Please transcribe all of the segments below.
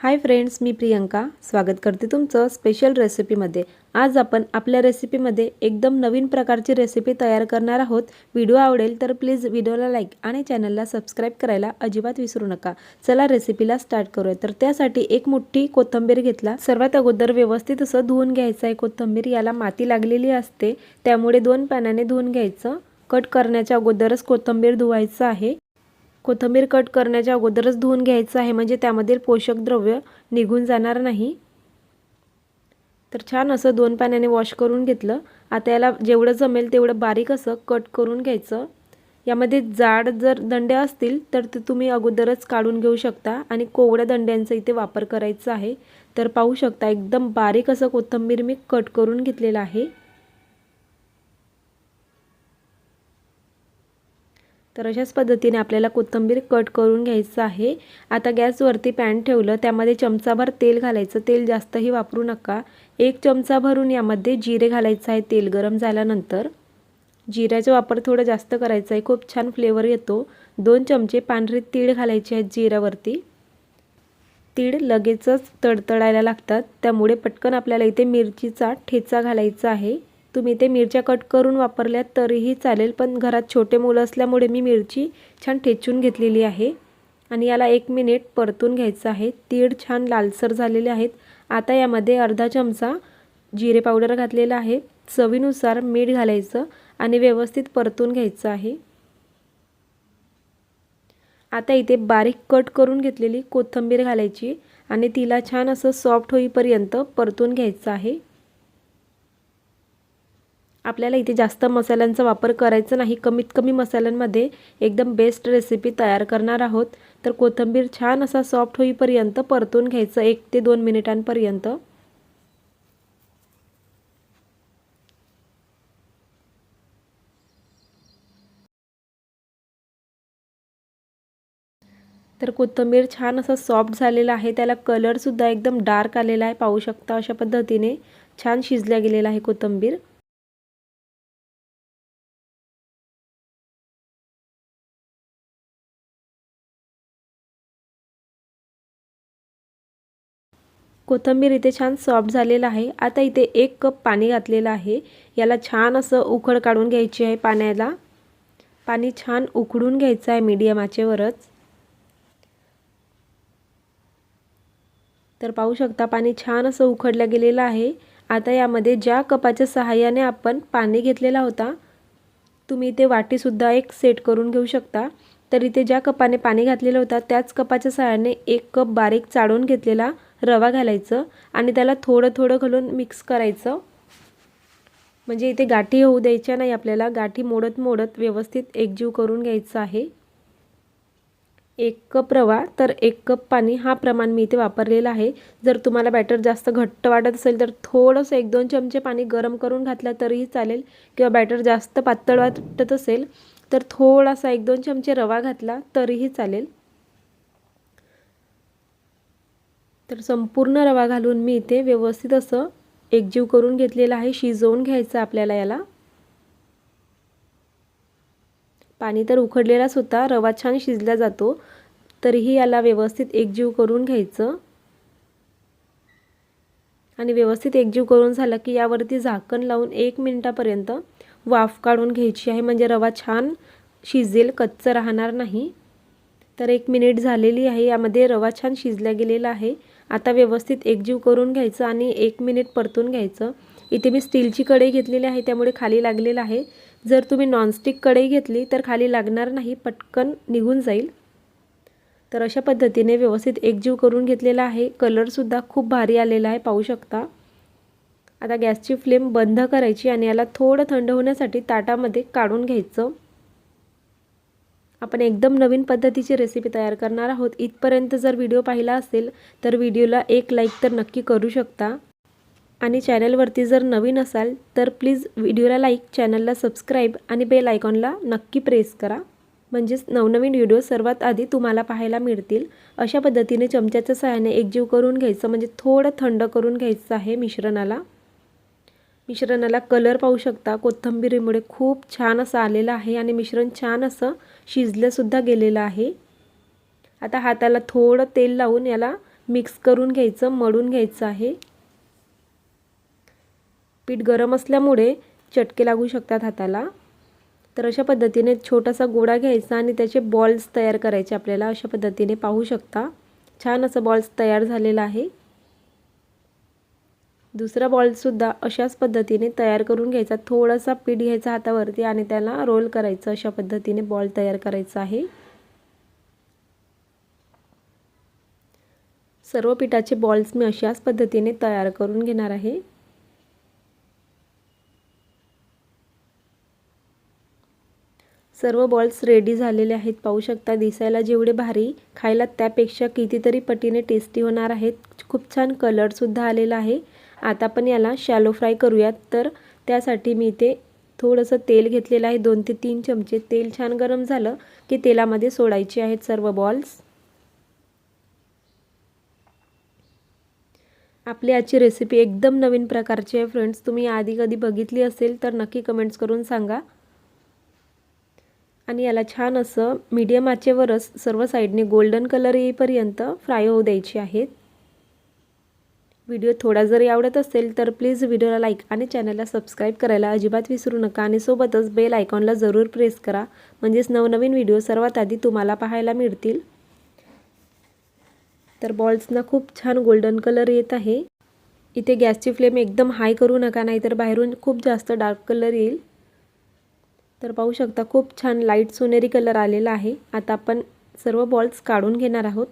Hi friends मी प्रियंका. स्वागत करते तुमचं स्पेशल रेसिपीमध्ये आज आपण आपल्या रेसिपीमध्ये एकदम नवीन प्रकारची रेसिपी तयार करणार आहोत. व्हिडिओ आवडेल तर प्लीज व्हिडिओला लाईक आणि चॅनलला सबस्क्राईब करायला अजिबात विसरू नका. चला रेसिपीला स्टार्ट करूया. तर त्यासाठी एक मोठी कोथिंबीर घेतला. सर्वात अगोदर व्यवस्थित असं धुवून घ्यायचं आहे कोथिंबीर. याला माती लागलेली असते. त्यामुळे दोन पाण्याने धुवून घ्यायचं. कट करण्याच्या अगोदरच कोथिंबीर धुवायचं आहे. कोथिंबीर कट करण्याच्या अगोदरच धुवून घ्यायचं आहे. म्हणजे त्यामधील पोषक द्रव्य निघून जाणार नाही. तर छान असं दोन पाण्याने वॉश करून घेतलं. आता याला जेवढं जमेल तेवढं बारीक असं कट करून घ्यायचं. यामध्ये जाड जर दंड्या असतील तर ते तुम्ही अगोदरच काढून घेऊ शकता. आणि कोवड्या दंड्यांचा इथे वापर करायचा आहे. तर पाहू शकता एकदम बारीक असं कोथिंबीर मी कट करून घेतलेलं आहे. तर अशाच पद्धतीने आपल्याला कोथिंबीर कट करून घ्यायचं आहे. आता गॅसवरती पॅन ठेवलं त्यामध्ये चमचाभर तेल घालायचं. तेल जास्तही वापरू नका. एक चमचा भरून यामध्ये जिरे घालायचं आहे तेल गरम झाल्यानंतर. जिऱ्याचा वापर थोडं जास्त करायचा आहे. खूप छान फ्लेवर येतो. दोन चमचे पांढरे तीळ घालायचे आहेत जिऱ्यावरती. तीळ लगेचच तडतडायला लागतात. त्यामुळे पटकन आपल्याला इथे मिरचीचा ठेचा घालायचा आहे. तुम्ही ते मिरच्या कट करून वापरल्यात तरीही चालेल पण घरात छोटे मुलं असल्यामुळे मी मिरची छान ठेचून घेतलेली आहे. आणि याला एक मिनिट परतून घ्यायचं आहे. तीळ छान लालसर झालेले आहेत. आता यामध्ये अर्धा चमचा जिरे पावडर घातलेला आहे. चवीनुसार मीठ घालायचं आणि व्यवस्थित परतून घ्यायचं आहे. आता इथे बारीक कट करून घेतलेली कोथिंबीर घालायची आणि तिला छान असं सॉफ्ट होईपर्यंत परतून घ्यायचं आहे. आपल्याला इथे जास्त मसाल्यांचा वापर करायचा नाही. कमीत कमी मसाल्यांमध्ये एकदम बेस्ट रेसिपी तयार करणार आहोत. तर कोथिंबीर छान असा सॉफ्ट होईपर्यंत परतून घ्यायचं. एक ते दोन मिनिटांपर्यंत. तर कोथिंबीर छान असा सॉफ्ट झालेला आहे. त्याला कलरसुद्धा एकदम डार्क आलेला आहे. पाहू शकता अशा पद्धतीने छान शिजल्या गेलेला आहे कोथिंबीर. कोथिंबीर इथे छान सॉफ्ट झालेलं आहे. आता इथे एक कप पाणी घातलेलं आहे. याला छान असं उखड काढून घ्यायची आहे पाण्याला. पाणी छान उकडून घ्यायचं आहे मीडियम आचेवरच. तर पाहू शकता पाणी छान असं उखडलं गेलेलं आहे. आता यामध्ये ज्या कपाच्या सहाय्याने आपण पाणी घेतलेला होता तुम्ही इथे वाटीसुद्धा एक सेट करून घेऊ शकता. तर इथे ज्या कपाने पाणी घातलेलं होतं त्याच कपाच्या सहाय्याने एक कप बारीक चाळून घेतलेला रवा घालायचं आणि त्याला थोडं थोडं घालून मिक्स करायचं. म्हणजे इथे गाठी होऊ द्यायच्या नाही आपल्याला गाठी मोडत मोडत व्यवस्थित एकजीव करून घ्यायचं आहे. एक कप रवा तर एक कप पाणी हा प्रमाण मी इथे वापरलेला आहे. जर तुम्हाला बॅटर जास्त घट्ट वाटत असेल तर थोडंसं एक दोन चमचे पाणी गरम करून घातलं तरीही चालेल. किंवा बॅटर जास्त पातळ वाटत असेल तर थोडासा एक दोन चमचे रवा घातला तरीही चालेल. तर संपूर्ण रवा घालून मी इथे व्यवस्थित असं एकजीव करून घेतलेलं आहे. शिजवून घ्यायचं आपल्याला याला. पाणी तर उखडलेलाच होता. रवा छान शिजला जातो. तरीही याला व्यवस्थित एकजीव करून घ्यायचं. आणि व्यवस्थित एकजीव करून झालं की यावरती झाकण लावून एक मिनटापर्यंत वाफ काढून घ्यायची आहे. म्हणजे रवा छान शिजेल कच्चं राहणार नाही. तर एक मिनिट झालेली आहे. यामध्ये रवा छान शिजला गेलेला आहे. आता व्यवस्थित एकजीव करून घ्यायचं आणि एक मिनिट परतून घ्यायचं. इथे मी स्टीलची कढई घेतलेली आहे त्यामुळे खाली लागलेलं आहे. जर तुम्ही नॉनस्टिक कढई घेतली तर खाली लागणार नाही पटकन निघून जाईल. तर अशा पद्धतीने व्यवस्थित एकजीव करून घेतलेला आहे. कलरसुद्धा खूप भारी आलेला आहे पाहू शकता. आता गॅसची फ्लेम बंद करायची आणि याला थोडं थंड होण्यासाठी ताटामध्ये काढून घ्यायचं. आपण एकदम नवीन पद्धतीची रेसिपी तयार करणार आहोत. इथपर्यंत जर व्हिडिओ पाहिला असेल तर व्हिडिओला एक लाईक तर नक्की करू शकता. आणि चॅनलवरती जर नवीन असाल तर प्लीज व्हिडिओला लाईक चॅनलला सबस्क्राईब आणि बेल आयकॉनला नक्की प्रेस करा. म्हणजेच नवनवीन व्हिडिओ सर्वात आधी तुम्हाला पाहायला मिळतील. अशा पद्धतीने चमच्याच्या सहाय्याने एकजीव करून घ्यायचं म्हणजे थोडं थंड करून घ्यायचं आहे मिश्रणाला. मिश्रणाला कलर पाहू शकता. कोथंबिरीमुळे खूप छान असं आलेलं आहे आणि मिश्रण छान असं शिजलंसुद्धा गेलेलं आहे. आता हाताला थोडं तेल लावून याला मिक्स करून घ्यायचं मळून घ्यायचं आहे. पीठ गरम असल्यामुळे चटके लागू शकतात हाताला. तर अशा पद्धतीने छोटासा गोळा घ्यायचा आणि त्याचे बॉल्स तयार करायचे आपल्याला अशा पद्धतीने पाहू शकता. छान असं बॉल्स तयार झालेला आहे. दुसरा बॉलसुद्धा अशाच पद्धतीने तयार करून घ्यायचा. थोडासा पीठ घ्यायचा हातावरती आणि त्याला रोल करायचं. अशा पद्धतीने बॉल तयार करायचा आहे. सर्व पिठाचे बॉल्स मी अशाच पद्धतीने तयार करून घेणार आहे. सर्व बॉल्स रेडी झालेले आहेत. पाहू शकता दिसायला जेवढे भारी खायला त्यापेक्षा कितीतरी पटीने टेस्टी होणार आहेत. खूप छान कलरसुद्धा आलेला आहे. आता आपण याला शॅलो फ्राय करूयात. तर त्यासाठी मी इथे थोडंसं तेल घेतलेलं आहे. दोन ते तीन चमचे. तेल छान गरम झालं की तेलामध्ये सोडायचे आहेत सर्व बॉल्स आपली आजची रेसिपी एकदम नवीन प्रकारची आहे फ्रेंड्स तुम्ही आधी कधी बघितली असेल तर नक्की कमेंट्स करून सांगा. आणि याला छान असं मीडियम आचेवरच सर्व साईडने गोल्डन कलर येईपर्यंत फ्राय होऊ द्यायची आहेत. व्हिडिओ थोडा जरी आवडत असेल तर प्लीज व्हिडिओला लाईक आणि चॅनलला सबस्क्राईब करायला अजिबात विसरू नका आणि सोबतच बेल आयकॉनला जरूर प्रेस करा. म्हणजेच नवनवीन व्हिडिओ सर्वात आधी तुम्हाला पाहायला मिळतील. तर बॉल्सना खूप छान गोल्डन कलर येत आहे. इथे गॅसची फ्लेम एकदम हाय करू नका नाहीतर बाहेरून खूप जास्त डार्क कलर येईल. तर पाहू शकता खूप छान लाइट सोनेरी कलर आलेला आहे. आता आपण सर्व बॉल्स काढून घेणार आहोत.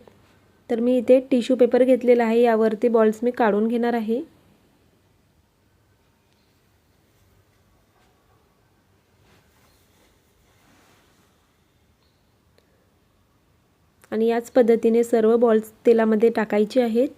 तर मी इथे टिश्यू पेपर घेतलेला आहे. यावरती बॉल्स मी काढून घेणार आहे. आणि याच पद्धतीने सर्व बॉल्स तेलामध्ये टाकायचे आहेत.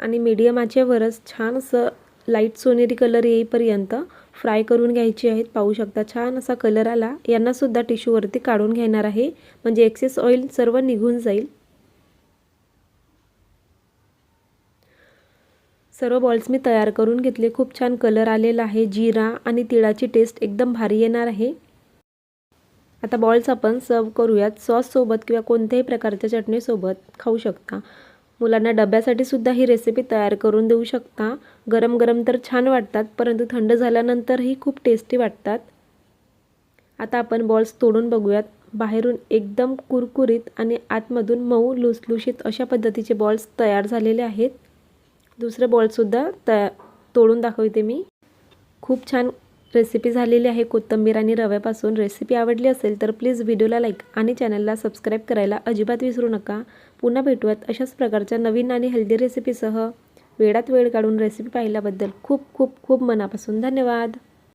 आणि मीडियम आचेवरच छान असं लाइट सोनेरी कलर येईपर्यंत फ्राय करून घ्यायचे आहेत. पाहू शकता छान असा कलर आला. यांनासुद्धा टिश्यूवरती काढून घेणार आहे. म्हणजे एक्सेस ऑइल सर्व निघून जाईल. सर्व बॉल्स मी तयार करून घेतले. खूप छान कलर आलेला आहे. जिरा आणि तिळाची टेस्ट एकदम भारी येणार आहे. आता बॉल्स आपण सर्व करूयात. सॉससोबत किंवा कोणत्याही प्रकारच्या चटणीसोबत खाऊ शकता. मुलांना डब्यासाठी सुद्धा ही रेसिपी तयार करून देऊ शकता. गरम गरम तर छान वाटतात परंतु थंड झाल्यानंतरही खूप टेस्टी वाटतात. आता आपण बॉल्स तोडून बघूयात. बाहेरून एकदम कुरकुरीत आणि आतमधून मऊ लुसलुशीत अशा पद्धतीचे बॉल्स तयार झालेले आहेत. दुसरं बॉलसुद्धा तया तोडून दाखवते मी. खूप छान रेसिपी झालेली आहे कोथिंबीर आणि रव्यापासून. रेसिपी आवडली असेल तर प्लीज व्हिडिओला लाईक आणि चॅनलला सबस्क्राईब करायला अजिबात विसरू नका. पुन्हा भेटूयात अशाच प्रकारच्या नवीन आणि हेल्दी रेसिपीसह वेळात वेळ काढून रेसिपी पाहिल्याबद्दल खूप खूप खूप मनापासून धन्यवाद.